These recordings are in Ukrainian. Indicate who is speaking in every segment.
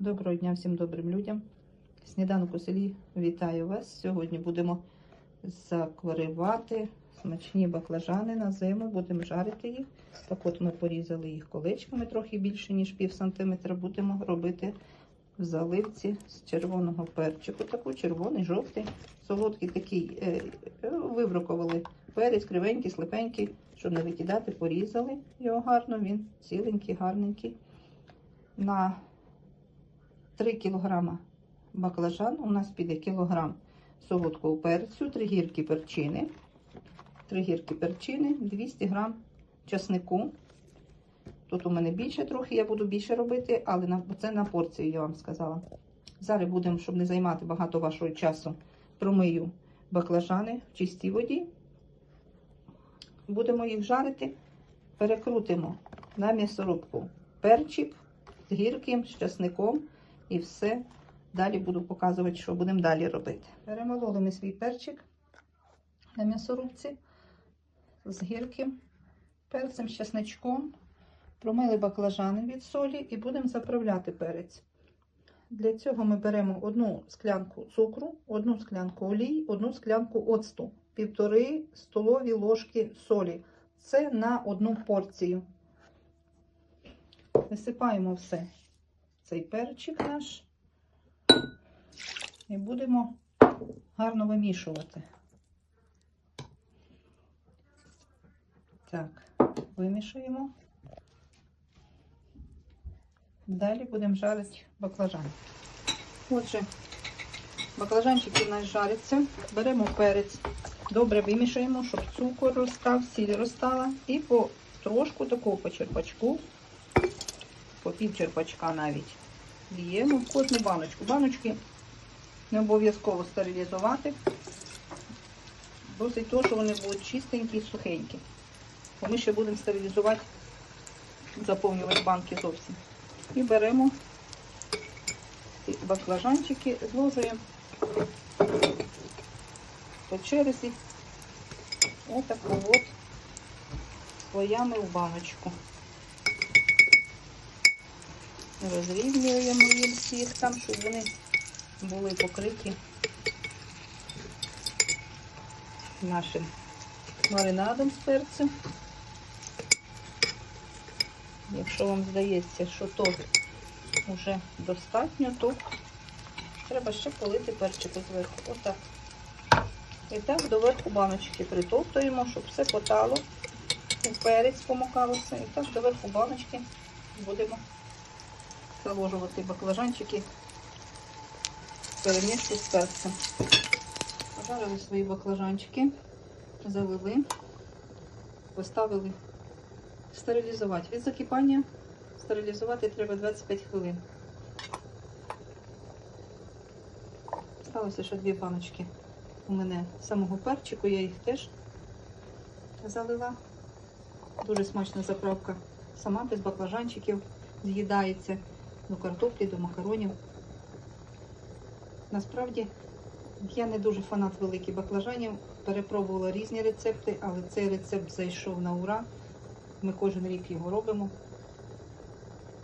Speaker 1: Доброго дня всім добрим людям. Сніданок у селі вітаю вас. Сьогодні будемо закварювати смачні баклажани на зиму, будемо жарити їх. Так от ми порізали їх колечками трохи більше, ніж пів сантиметра. Будемо робити в заливці з червоного перчику. Таку червоний, жовтий, солодкий такий. Е, е, вибрукували перець, кривенький, слипенький, щоб не викидати, порізали його гарно. Він ціленький, гарненький. На 3 кг баклажан у нас піде кілограм солодкого перцю, 3 гірки перчини, 3 гірки перчини, 200 г часнику. Тут у мене більше трохи, я буду більше робити, але це на порцію, я вам сказала. Зараз будемо, щоб не займати багато вашого часу, промию баклажани в чистій воді. Будемо їх жарити, перекрутимо на м'ясорубку перчик з гірким, з часником і все. Далі буду показувати, що будемо далі робити. Перемололи ми свій перчик на м'ясорубці з гірким перцем, з часничком. Промили баклажани від солі і будемо заправляти перець. Для цього ми беремо одну склянку цукру, одну склянку олій, одну склянку оцту, півтори столові ложки солі. Це на одну порцію. Висипаємо все цей перчик наш і будемо гарно вимішувати. Так, вимішуємо. Далі будемо жарити баклажан. Отже, баклажанчики у нас жаряться. Беремо перець, добре вимішуємо, щоб цукор розстав, сіль розстала. І по трошку такого по черпачку, по пів черпачка навіть, ліємо в кожну баночку. Баночки не обов'язково стерилізувати. Досить того, що вони будуть чистенькі і сухенькі. Бо ми ще будемо стерилізувати, заповнювати банки зовсім. І беремо ці баклажанчики, зложуємо по черзі отаку от слоями в баночку. Розрівнюємо їм всіх там, щоб вони були покриті нашим маринадом з перцем. Якщо вам здається, що то вже достатньо, то треба ще полити перчику зверху. Отак. І так до верху баночки притоптуємо, щоб все потало, перець помокалося. І так до верху баночки будемо заложувати баклажанчики перемішку з перцем. Пожарили свої баклажанчики, залили, поставили стерилізувати. Від закипання стерилізувати треба 25 хвилин. Сталося ще дві баночки у мене самого перчику, я їх теж залила. Дуже смачна заправка. Сама без баклажанчиків з'їдається до картоплі, до макаронів. Насправді я не дуже фанат великих баклажанів. Перепробувала різні рецепти, але цей рецепт зайшов на ура. Ми кожен рік його робимо.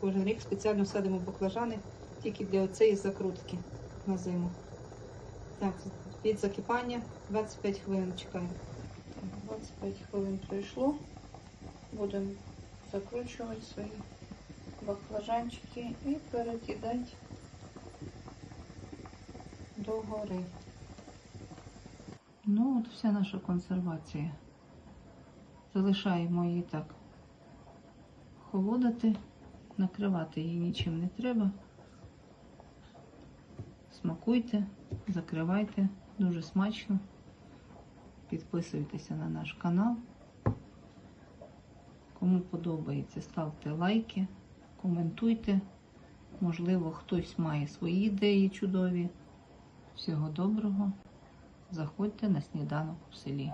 Speaker 1: Кожен рік спеціально садимо баклажани тільки для оцеї закрутки на зиму. Так, від закипання 25 хвилин чекаємо. 25 хвилин пройшло. Будемо закручувати свої баклажанчики і перекидати до гори. Ну, от вся наша консервація. Залишаємо її так холодити, накривати її нічим не треба. Смакуйте, закривайте, дуже смачно. Підписуйтеся на наш канал. Кому подобається, ставте лайки, коментуйте. Можливо, хтось має свої ідеї чудові. Всього доброго. Заходьте на сніданок у селі.